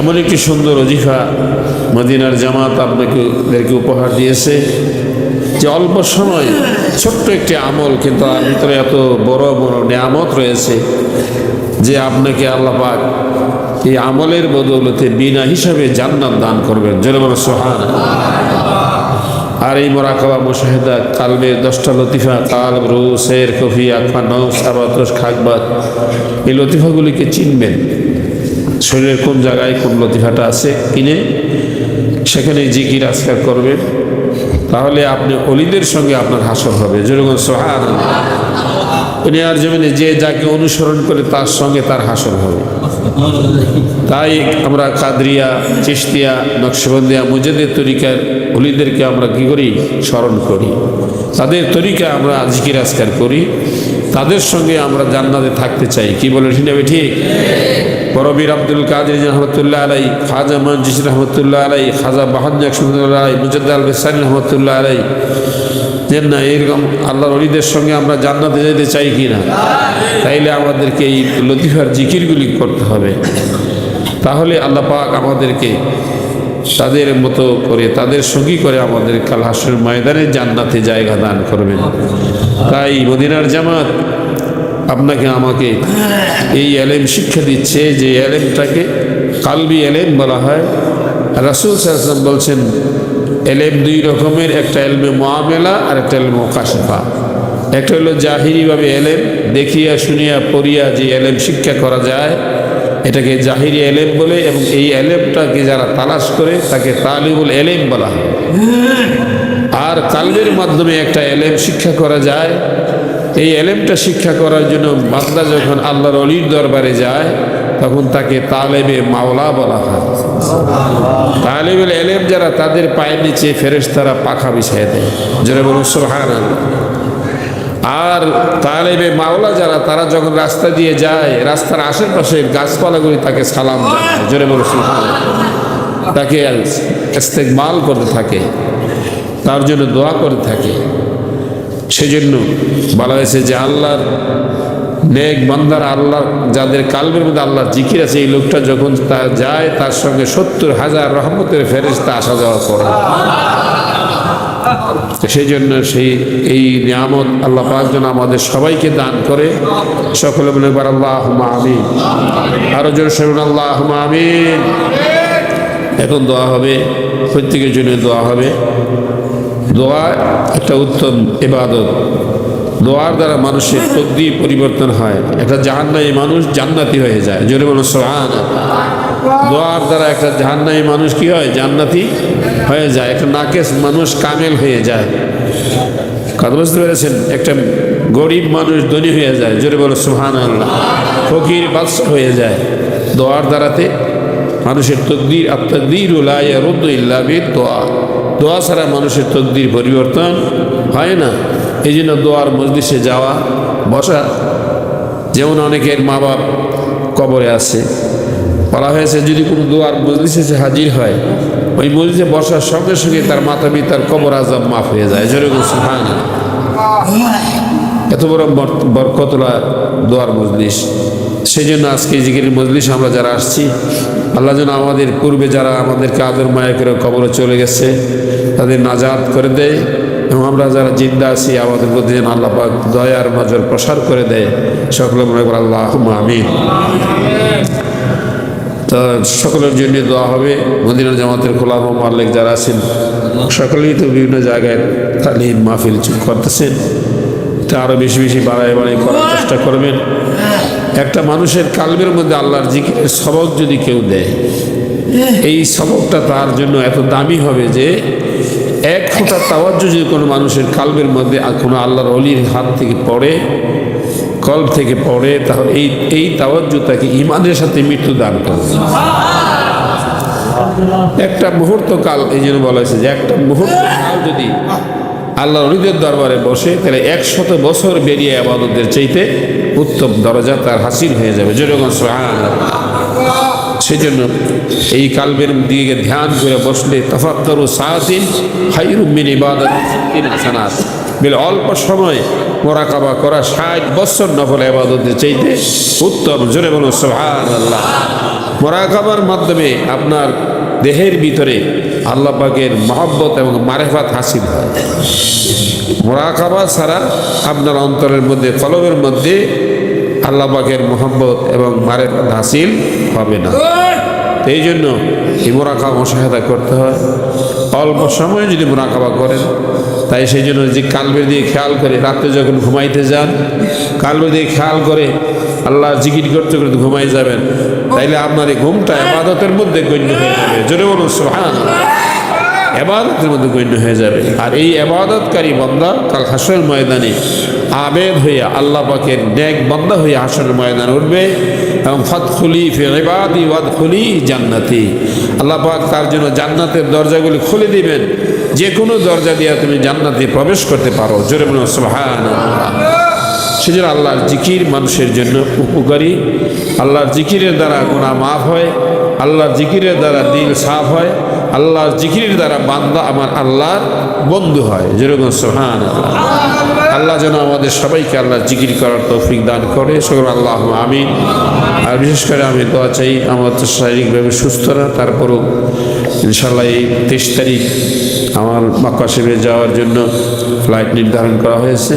এমন একটি সুন্দর অজিফা মদিনার জামাত আপনাকে উপহার দিয়েছে যে অল্প সময় ছোট্ট একটি আমল, কিন্তু তার ভিতরে এত বড় বড় নিয়ামত রয়েছে যে আপনাকে আল্লাহ পাক এই আমলের বদৌলতে বিনা হিসাবে জান্নাত দান করবেন। জেনে বলো সোহান আর এই মোরাকাবা মুশাহেদা কালবে দশটা লতিফা, কাল, রু শের কফি আকফা নৌস খাকবাদ এই লতিফাগুলিকে চিনবেন। শরীরের কোন জায়গায় কোন লতিফাটা আছে কিনে সেখানে জিকির আজকার করবেন, তাহলে আপনি অলিদের সঙ্গে আপনার হাসর হবে। যেরকম সোহান দুনিয়ার জমিনে যে যাকে অনুসরণ করে তার সঙ্গে তার হাসর হবে। তাই আমরা কাদরিয়া চিস্তিয়া নকশবন্দিয়া মুজাদের তরিকার অলিদেরকে আমরা কি করি? স্মরণ করি। তাদের তরিকা আমরা জিকির আজকার করি। তাদের সঙ্গে আমরা জান্নাতে থাকতে চাই। কি বলে ঠিক ঠিক? বরবীর আব্দুল কাদের রহমতুল্লাহ আলাই খাজা মঞ্জিস রহমতুল্লাহ আলাই খাজা রহমতুল্লাহ আলাই মুজাদ আল বেসানি রহমতুল্লাহ আলাই যে না এরকম আল্লাহর অলিদের সঙ্গে আমরা জান্নাতে যেতে চাই কি না? তাইলে আমাদেরকে এই লতিফার জিকিরগুলি করতে হবে। তাহলে আল্লাহ পাক আমাদেরকে তাদের মতো করে, তাদের সঙ্গী করে আমাদের কাল হাসর ময়দানে জান্নাতে জায়গা দান করবেন। তাই মদিনার জামাত আপনাকে, আমাকে এই এলেম শিক্ষা দিচ্ছে যে এলেমটাকে কালবি এলেম বলা হয়। রাসুল সাহসাম বলছেন, এলেম দুই রকমের, একটা এলমে মোয়ামেলা আর একটা এলমে কাশেফা একটা হলো জাহিরিভাবে এলেম, দেখিয়া, শুনিয়া, পড়িয়া যে এলেম শিক্ষা করা যায় এটাকে জাহিরি এলেম বলে এবং এই এলেমটাকে যারা তালাশ করে তাকে তালিবুল এলেম বলা হয়। আর কালবের মাধ্যমে একটা এলেম শিক্ষা করা যায়। এই এলেমটা শিক্ষা করার জন্য বান্দা যখন আল্লাহর অলির দরবারে যায়, তখন তাকে তালেবে মাওলা বলা হয়। তালেবেল এলেম যারা তাদের পায়ের নিচে ফেরেস তারা পাখা বিছাই দেয়। যারা বলুন সোহান আর তালেবে মাওলা যারা, তারা যখন রাস্তা দিয়ে যায়, রাস্তার আশেপাশে গাছপালাগুলি তাকে সালাম জানায় জোরে সোহান তাকে ইস্তেকবাল করতে থাকে, তার জন্য দোয়া করে থাকে। সেজন্য বলা হয়েছে যে আল্লাহর নেক বান্দার আল্লাহ, যাদের কালবের মধ্যে আল্লাহর জিকির আছে, এই লোকটা যখন তা যায়, তার সঙ্গে সত্তর হাজার রহমতের ফেরেস্তা আসা যাওয়া করে। সেই জন্য সেই, এই নিয়ামত আল্লাহ পাক যেন আমাদের সবাইকে দান করে। সকলে মনে কর আল্লাহ আমিন। আরও জোর শুনুন আল্লাহ আমিন। এখন দোয়া হবে, প্রত্যেকের জন্য দোয়া হবে। দোয়া একটা উত্তম এবাদত দোয়ার দ্বারা মানুষের তকদি পরিবর্তন হয়। একটা জাহান্নাই মানুষ জান্নাতি হয়ে যায়। জোরে মানুষ সোহান দোয়ার দ্বারা একটা জাহান্নাই মানুষ কি হয়? জান্নাতি হয়ে যায়। একটা নাকেশ মানুষ কামেল হয়ে যায়। কথা বুঝতে পেরেছেন? একটা গরিব মানুষ ধনী হয়ে যায়। জোরে বলো সুহান আল্লাহ ফকির বাদশাহ হয়ে যায়। দোয়ার দ্বারাতে মানুষের তকদির আত্মদির ইল্লাবির দোয়া দোয়া ছাড়া মানুষের তকদির পরিবর্তন হয় না। এই জন্য দোয়ার মজলিসে যাওয়া, বসা, যেমন অনেকের মা বাপ কবরে আছে। বলা হয়েছে, যদি কোনো দোয়ার মজলিসে সে হাজির হয়, ওই মজলিসে বসার সঙ্গে সঙ্গে তার মাতা পিতার কবর আজব মাফ হয়ে যায়। জোরে যেরকম সুহান এত বড় বরকতলা দোয়ার মজলিস। সেই জন্য আজকে জিকির মজলিস আমরা যারা আসছি, আল্লাহ যেন আমাদের পূর্বে যারা আমাদেরকে আদর মায়া করে কবরে চলে গেছে, তাদের নাজাদ করে দেয় এবং আমরা যারা জিন্দা আছি, আমাদের মধ্যে যেন আল্লাহ দয়ার নজর প্রসার করে দেয়। সকলে মনে করে আল্লাহ আমিন। তো সকলের জন্য দোয়া হবে। মদিনা জামাতের খোলা মাল্লিক যারা আছেন, সকলেই তো বিভিন্ন জায়গায় তালিম মাহফিল করতেছেন। তা আরও বেশি বেশি বাড়ায় বাড়াই করার চেষ্টা করবেন। একটা মানুষের কালবের মধ্যে আল্লাহর জিকিরের সবক যদি কেউ দেয়, এই সবকটা তার জন্য এত দামি হবে যে এক ফোঁটা তাওয়াজ্য যদি কোনো মানুষের কালবের মধ্যে কোনো আল্লাহর অলির হাত থেকে পড়ে কল্প থেকে পড়ে, তাহলে এই এই তাওয়াজ্জু তাকে ইমানের সাথে মৃত্যু দান করে একটা মুহূর্তকাল, এই জন্য বলা হয়েছে যে একটা মুহূর্ত কাল যদি আল্লাহ রিদের দরবারে বসে, তাহলে একশত বছর বেরিয়ে আবাদতদের চাইতে উত্তম দরজা তার হাসিল হয়ে যাবে। যেরকম সোহান সেই জন্য এই কালবের দিকে ধ্যান করে বসলে তফাক্করু সাহাতিন হাইরুমিন ইবাদত হাসানাত। বেলে অল্প সময় মোরাকাবা করা ষাট বছর নফল আবাদতের চাইতে উত্তম। জোরে বলো সোহান আল্লাহ মোরাকাবার মাধ্যমে আপনার দেহের ভিতরে আল্লাহ পাকের মহব্বত এবং মারেফাত হাসিল হয়। মোরাকাবা ছাড়া আপনার অন্তরের মধ্যে, কলবের মধ্যে আল্লাহ পাকের মোহাম্মত এবং মারের হাসিল হবে না। এই জন্য এই মোরাকাবা সহায়তা করতে হয়। অল্প সময়ে যদি মোরাকাবা করেন, তাই সেই জন্য যে কালবের দিয়ে খেয়াল করে রাত্রে যখন ঘুমাইতে যান কালবের দিয়ে খেয়াল করে আল্লাহ জিকির করতে করতে ঘুমাই যাবেন, তাইলে আপনার এই ঘুমটা আবাদতের মধ্যে গণ্য হয়ে যাবে। জোরে বলুন এবাদতের মধ্যে গণ্য হয়ে যাবে। আর এই এবাদতকারী বন্দা কাল হাসরের ময়দানে আবেদ হয়ে আল্লাহ পাকের ন্যাক বন্দা হয়ে হাসরের ময়দানে উঠবে এবং ফত খুলি ফেবাদি ওয়াদ খুলি জান্নাতি। আল্লাহ পাক তার জন্য জান্নাতের দরজাগুলি খুলে দিবেন। যে কোনো দরজা দিয়ে তুমি জান্নাতে প্রবেশ করতে পারো। জোরে বলুন সুবহান সেজন্য আল্লাহর জিকির মানুষের জন্য উপকারী। আল্লাহর জিকিরের দ্বারা গুণা মাফ হয়। আল্লাহর জিকিরের দ্বারা দিল সাফ হয়। আল্লাহর জিকির দ্বারা বান্দা আমার আল্লাহর বন্ধু হয়। যেরকম সোহান আল্লাহ যেন আমাদের সবাইকে আল্লাহর জিকির করার তৌফিক দান করে। সকল আল্লাহ আমিন। আর বিশেষ করে আমি দোয়া চাই, আমার তো শারীরিকভাবে সুস্থ না, তারপরও ইনশাল্লাহ এই তেইশ তারিখ আমার মক্কা শিবিরে যাওয়ার জন্য ফ্লাইট নির্ধারণ করা হয়েছে।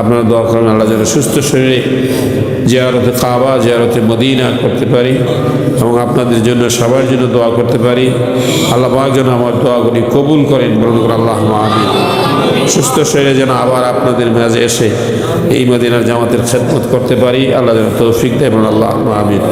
আপনারা দোয়া করেন, আল্লাহ যেন সুস্থ শরীরে জিয়ারতে কাবা, জিয়ারতে মদিনা করতে পারি এবং আপনাদের জন্য, সবার জন্য দোয়া করতে পারি। আল্লাহ যেন আমার দোয়াগুলি কবুল করেন বলুন আল্লাহ আমি সুস্থ শরীরে যেন আবার আপনাদের মাঝে এসে এই মদিনার জামাতের খেদমত করতে পারি। আল্লাহ যেন তৌফিক দেয় আল্লাহ আমিন।